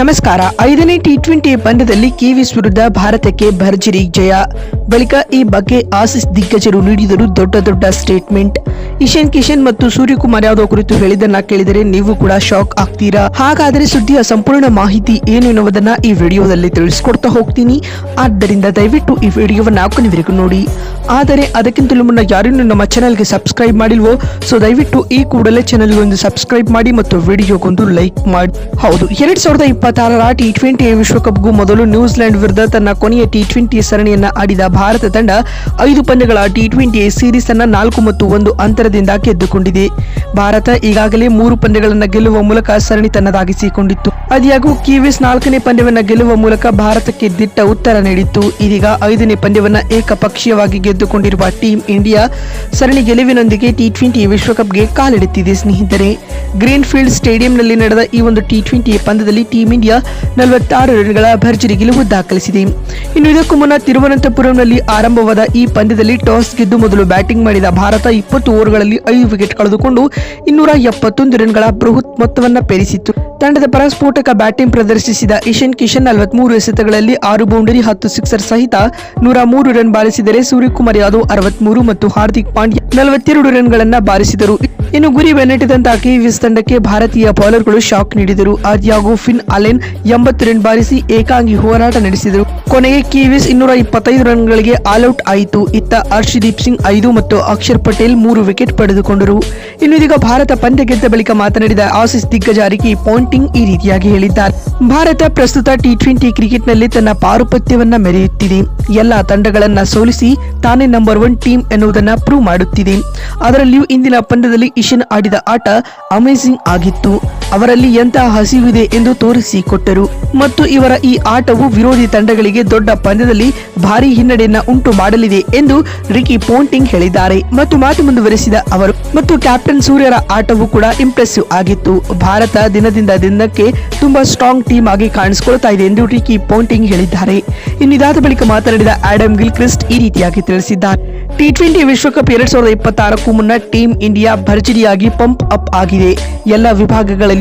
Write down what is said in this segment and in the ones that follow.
ನಮಸ್ಕಾರ. ಐದನೇ T twenty ಪಂದ್ಯದಲ್ಲಿ ಕಿವೀಸ್ ವಿರುದ್ಧ ಭಾರತಕ್ಕೆ ಭರ್ಜರಿ ಜಯ. ಬಳಿಕ ಈ ಬಗ್ಗೆ ಆಸಿಸ್ ದಿಗ್ಗಜರು ನೀಡಿದರು ದೊಡ್ಡ ದೊಡ್ಡ ಸ್ಟೇಟ್ಮೆಂಟ್ ಇಶಾನ್ ಕಿಶನ್ ಮತ್ತು ಸೂರ್ಯಕುಮಾರ್ ಯಾದವ್ ಕುರಿತು ಹೇಳಿದನ್ನ ಕೇಳಿದರೆ ನೀವು ಕೂಡ ಶಾಕ್ ಆಗ್ತೀರಾ? ಹಾಗಾದರೆ ಸುದ್ದಿಯ ಸಂಪೂರ್ಣ ಮಾಹಿತಿ ಏನು ಎನ್ನುವುದನ್ನ ಈ ವಿಡಿಯೋದಲ್ಲಿ ತಿಳಿಸ್ಕೊಡ್ತಾ ಹೋಗ್ತೀನಿ. ಆದ್ದರಿಂದ ದಯವಿಟ್ಟು ಈ ವಿಡಿಯೋವನ್ನ ಕೊನೆವರೆಗೂ ನೋಡಿ. ಆದರೆ ಅದಕ್ಕಿಂತಲೂ ಮುನ್ನ ಯಾರನ್ನು ನಮ್ಮ ಚಾನಲ್ಗೆ ಸಬ್ಸ್ಕ್ರೈಬ್ ಮಾಡಿಲ್ವೋ? ಸೊ ದಯವಿಟ್ಟು ಈ ಕೂಡಲೇ ಚಾನಲ್ಗೆ ಒಂದು ಸಬ್ಸ್ಕ್ರೈಬ್ ಮಾಡಿ ಮತ್ತು ವಿಡಿಯೋಗೊಂದು ಲೈಕ್ ಮಾಡಿ. ಹೌದು, ಎರಡ್ ಸಾವಿರದ ಇಪ್ಪತ್ತಾರರ ಟಿ ಟ್ವೆಂಟಿ ವಿಶ್ವಕಪ್ಗೂ ಮೊದಲು ನ್ಯೂಜಿಲೆಂಡ್ ವಿರುದ್ಧ ತನ್ನ ಕೊನೆಯ ಟಿ ಟ್ವೆಂಟಿ ಸರಣಿಯನ್ನ ಆಡಿದ ಭಾರತ ತಂಡ ಐದು ಪಂದ್ಯಗಳ ಟಿ ಟ್ವೆಂಟಿ ಸೀರೀಸ್ ಅನ್ನ ನಾಲ್ಕು ಮತ್ತು ಒಂದು ಅಂತರದಿಂದ ಗೆದ್ದುಕೊಂಡಿದೆ. ಭಾರತ ಈಗಾಗಲೇ ಮೂರು ಪಂದ್ಯಗಳನ್ನು ಗೆಲ್ಲುವ ಮೂಲಕ ಸರಣಿ ತನ್ನದಾಗಿಸಿಕೊಂಡಿತ್ತು. ಅದ್ಯಾಗೂ ಕಿವಿಸ್ ನಾಲ್ಕನೇ ಪಂದ್ಯವನ್ನು ಗೆಲ್ಲುವ ಮೂಲಕ ಭಾರತಕ್ಕೆ ದಿಟ್ಟ ಉತ್ತರ ನೀಡಿತ್ತು. ಇದೀಗ ಐದನೇ ಪಂದ್ಯವನ್ನು ಏಕಪಕ್ಷೀಯವಾಗಿ ಗೆದ್ದುಕೊಂಡಿರುವ ಟೀಂ ಇಂಡಿಯಾ ಸರಣಿ ಗೆಲುವಿನೊಂದಿಗೆ ಟಿ ಟ್ವೆಂಟಿ ವಿಶ್ವಕಪ್ಗೆ ಕಾಲಿಡುತ್ತಿದೆ ಸ್ನೇಹಿತರೆ. ಗ್ರೀನ್ಫೀಲ್ಡ್ ಸ್ಟೇಡಿಯಂನಲ್ಲಿ ನಡೆದ ಈ ಒಂದು ಟಿ ಟ್ವೆಂಟಿ ಪಂದ್ಯದಲ್ಲಿ ಇಂಡಿಯಾ ನಲವತ್ತಾರು ರನ್ಗಳ ಭರ್ಜರಿ ಗೆಲುವು ದಾಖಲಿಸಿದೆ ಇನ್ನು ಇದಕ್ಕೂ ಮುನ್ನ ತಿರುವನಂತಪುರಂನಲ್ಲಿ ಆರಂಭವಾದ ಈ ಪಂದ್ಯದಲ್ಲಿ ಟಾಸ್ ಗೆದ್ದು ಮೊದಲು ಬ್ಯಾಟಿಂಗ್ ಮಾಡಿದ ಭಾರತ ಇಪ್ಪತ್ತು ಓವರ್ಗಳಲ್ಲಿ ಐದು ವಿಕೆಟ್ ಕಳೆದುಕೊಂಡು ಇನ್ನೂರ ಎಪ್ಪತ್ತೊಂದು ರನ್ಗಳ ಬೃಹತ್ ಮೊತ್ತವನ್ನ ಪೇರಿಸಿತ್ತು. ತಂಡದ ಪರ ಸ್ಫೋಟಕ ಬ್ಯಾಟಿಂಗ್ ಪ್ರದರ್ಶಿಸಿದ ಇಶನ್ ಕಿಶನ್ ನಲವತ್ಮೂರು ಎಸೆತಗಳಲ್ಲಿ ಆರು ಬೌಂಡರಿ, ಹತ್ತು ಸಿಕ್ಸರ್ ಸಹಿತ ನೂರ ಮೂರು ರನ್ ಬಾರಿಸಿದರೆ ಸೂರ್ಯಕುಮಾರ್ ಯಾದವ್ ಅರವತ್ಮೂರು ಮತ್ತು ಹಾರ್ದಿಕ್ ಪಾಂಡ್ಯ ನಲವತ್ತೆರಡು ರನ್ಗಳನ್ನು ಬಾರಿಸಿದರು. ಇನ್ನು ಗುರಿ ಬೆನ್ನಟ್ಟಿದಂತ ಕಿವೀಸ್ ತಂಡಕ್ಕೆ ಭಾರತೀಯ ಬೌಲರ್ಗಳು ಶಾಕ್ ನೀಡಿದರು. ಆದ್ಯಾಗೂ ಫಿನ್ ಅಲೆನ್ ಎಂಬತ್ತು ರನ್ ಬಾರಿಸಿ ಏಕಾಂಗಿ ಹೋರಾಟ ನಡೆಸಿದರು. ಕೊನೆಗೆ ಕಿವೀಸ್ ಇನ್ನೂರ ಇಪ್ಪತ್ತೈದು ರನ್ಗಳಿಗೆ ಆಲ್ಔಟ್ ಆಯಿತು. ಇತ್ತ ಹರ್ಷದೀಪ್ ಸಿಂಗ್ ಐದು ಮತ್ತು ಅಕ್ಷರ್ ಪಟೇಲ್ ಮೂರು ವಿಕೆಟ್ ಪಡೆದುಕೊಂಡರು. ಇನ್ನು ಇದೀಗ ಭಾರತ ಪಂದ್ಯ ಗೆದ್ದ ಬಳಿಕ ಮಾತನಾಡಿದ ಆಸಿಸ್ ದಿಗ್ಗಜ ಪಾಂಟಿಂಗ್ ಈ ರೀತಿಯಾಗಿ ಹೇಳಿದ್ದಾರೆ. ಭಾರತ ಪ್ರಸ್ತುತ ಟಿ ಟ್ವೆಂಟಿ ಕ್ರಿಕೆಟ್ನಲ್ಲಿ ತನ್ನ ಪಾರುಪತ್ಯವನ್ನ ಮೆರೆಯುತ್ತಿದೆ. ಎಲ್ಲಾ ತಂಡಗಳನ್ನ ಸೋಲಿಸಿ ತಾನೇ ನಂಬರ್ ಒನ್ ಟೀಮ್ ಎನ್ನುವುದನ್ನ ಪ್ರೂವ್ ಮಾಡುತ್ತಿದೆ. ಅದರಲ್ಲಿಯೂ ಇಂದಿನ ಪಂದ್ಯದಲ್ಲಿ ಇಶನ್ ಆಡಿದ ಆಟ ಅಮೇಜಿಂಗ್ ಆಗಿತ್ತು. ಅವರಲ್ಲಿ ಎಂತಹ ಹಸಿವಿದೆ ಎಂದು ತೋರಿಸಿಕೊಟ್ಟರು. ಮತ್ತು ಇವರ ಈ ಆಟವು ವಿರೋಧಿ ತಂಡಗಳಿಗೆ ದೊಡ್ಡ ಪಂದ್ಯದಲ್ಲಿ ಭಾರಿ ಹಿನ್ನಡೆಯನ್ನ ಉಂಟು ಮಾಡಲಿದೆ ಎಂದು ರಿಕಿ ಪೋಂಟಿಂಗ್ ಹೇಳಿದ್ದಾರೆ. ಮತ್ತು ಮಾತು ಮುಂದುವರೆಸಿದ ಅವರು, ಮತ್ತು ಕ್ಯಾಪ್ಟನ್ ಸೂರ್ಯರ ಆಟವು ಕೂಡ ಇಂಪ್ರೆಸಿವ್ ಆಗಿತ್ತು. ಭಾರತ ದಿನದಿಂದ ದಿನಕ್ಕೆ ತುಂಬಾ ಸ್ಟ್ರಾಂಗ್ ಟೀಮ್ ಆಗಿ ಕಾಣಿಸಿಕೊಳ್ತಾ ಇದೆ ಎಂದು ರಿಕಿ ಪೋಂಟಿಂಗ್ ಹೇಳಿದ್ದಾರೆ. ಇನ್ನಿದಾದ ಬಳಿಕ ಮಾತನಾಡಿದ ಆಡಮ್ ಗಿಲ್ಕ್ರಿಸ್ಟ್ ಈ ರೀತಿಯಾಗಿ ತಿಳಿಸಿದ್ದಾರೆ ಟಿ ಟ್ವೆಂಟಿ ವಿಶ್ವಕಪ್ ಎರಡ್ ಸಾವಿರದ ಇಪ್ಪತ್ತಾರಕ್ಕೂ ಮುನ್ನ ಟೀಮ್ ಇಂಡಿಯಾ ಭರ್ಜರಿಯಾಗಿ ಪಂಪ್ ಅಪ್ ಆಗಿದೆ. ಎಲ್ಲ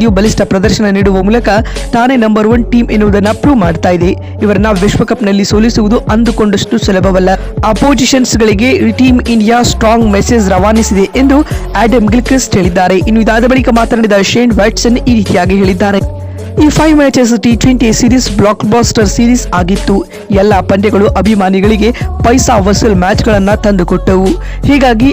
ವಿಭಾಗಗಳಲ್ಲಿಯೂ ಬಲಿಷ್ಠ ಪ್ರದರ್ಶನ ನೀಡುವ ಮೂಲಕ ತಾನೇ ನಂಬರ್ ಒನ್ ಟೀಮ್ ಎನ್ನುವುದನ್ನು ಪ್ರೂವ್ ಮಾಡ್ತಾ ಇದೆ. ಇವರನ್ನ ವಿಶ್ವಕಪ್ನಲ್ಲಿ ಸೋಲಿಸುವುದು ಅಂದುಕೊಂಡಷ್ಟು ಸುಲಭವಲ್ಲ. ಅಪೋಸಿಷನ್ಸ್ ಗಳಿಗೆ ಟೀಮ್ ಇಂಡಿಯಾ ಸ್ಟ್ರಾಂಗ್ ಮೆಸೇಜ್ ರವಾನಿಸಿದೆ ಎಂದು ಆಡಮ್ ಗಿಲ್ಕ್ರಿಸ್ಟ್ ಹೇಳಿದ್ದಾರೆ. ಇನ್ನು ಇದಾದ ಬಳಿಕ ಮಾತನಾಡಿದ ಶೇನ್ ವ್ಯಾಟ್ಸನ್ ಈ ರೀತಿಯಾಗಿ ಹೇಳಿದ್ದಾರೆ. ಈ five matches T twenty series blockbuster series ಆಗಿತ್ತು. ಎಲ್ಲ ಪಂದ್ಯಗಳು ಅಭಿಮಾನಿಗಳಿಗೆ ಪೈಸಾ ವಸೂಲ್ ಮ್ಯಾಚ್ಗಳನ್ನ ತಂದುಕೊಟ್ಟವು. ಹೀಗಾಗಿ